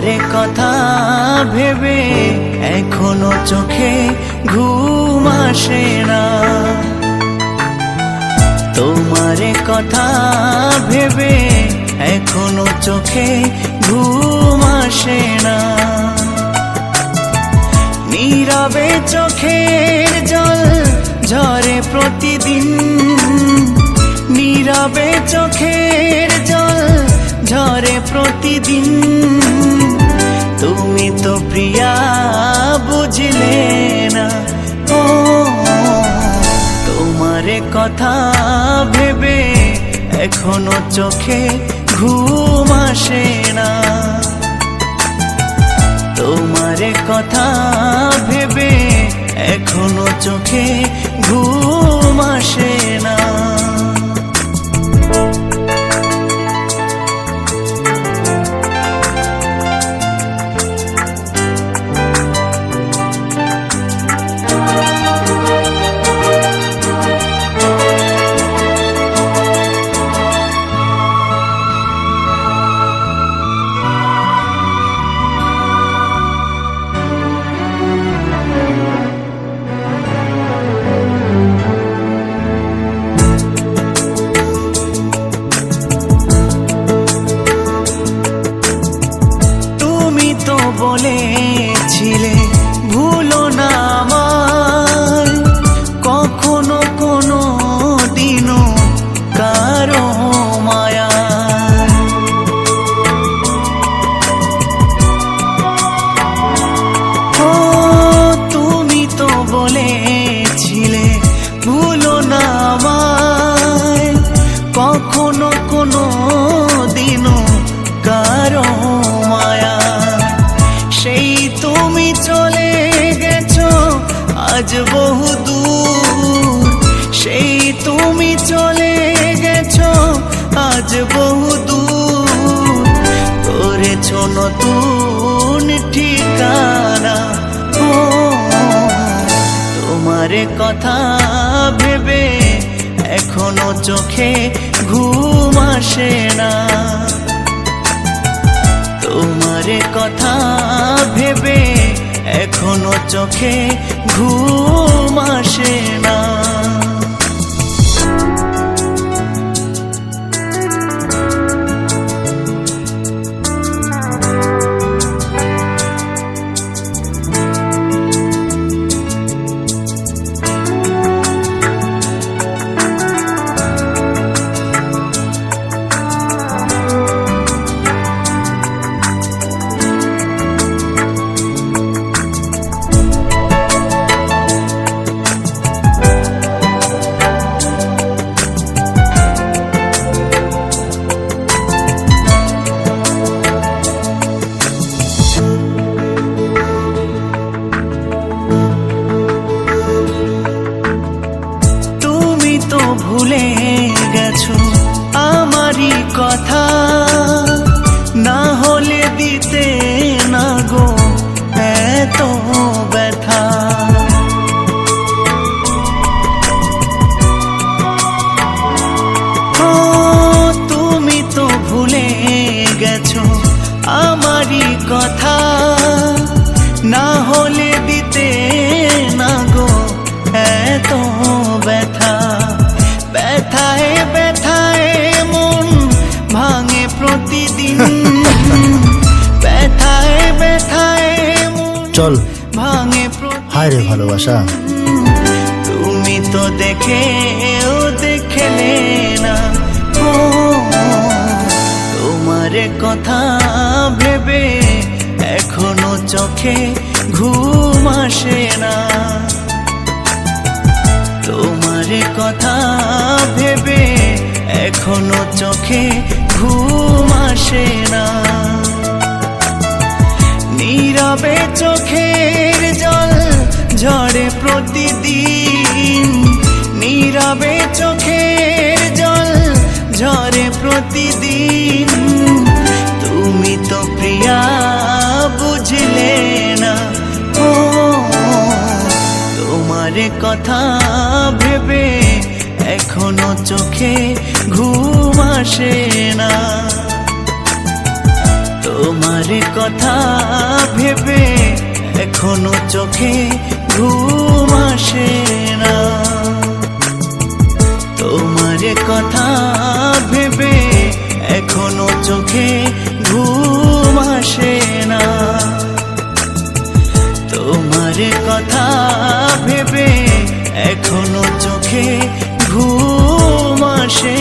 তোমারে কথা ভেবে এখনও চোখে ঘুম আসে না। তোমারে কথা ভেবে এখনও চোখে ঘুম আসে না। নীরবে চোখের জল ঝরে প্রতিদিন। নীরবে চোখের জল ঝরে প্রতিদিন। তো প্রিয়া, বুঝলে না। ও, তোমারে কথা ভেবে এখনও চোখে ঘুম আসে না। তোমারে কথা ভেবে এখনও চোখে বলেছিলে। আজ বহু দূর। করেছ নতুন ঠিকানা। ও, তোমারে কথা ভেবে এখনও চোখে ঘুম আসে না। তোমারে কথা ভেবে এখনও চোখে ঘুম আসে না। চল। হায় রে ভালোবাসা। তুমি তো দেখেও দেখলে না। তোমার কথা ভেবে এখনও চোখে ঘুম আসে না। তোমার কথা ভেবে এখনও চোখে ঘুম আসে প্রতিদিন নীরবে চোখের জল ঝরে প্রতিদিন। তুমি তো প্রিয়া, বুঝলে না। ও, তোমার কথা ভেবে এখনও চোখে ঘুম আসে না। তোমার কথা ভেবে এখনও চোখে ঘুম না তোমার কথা ভেবে এখনও চোখে ঘুম না তোমার কথা ভেবে এখনও চোখে ঘুমাসে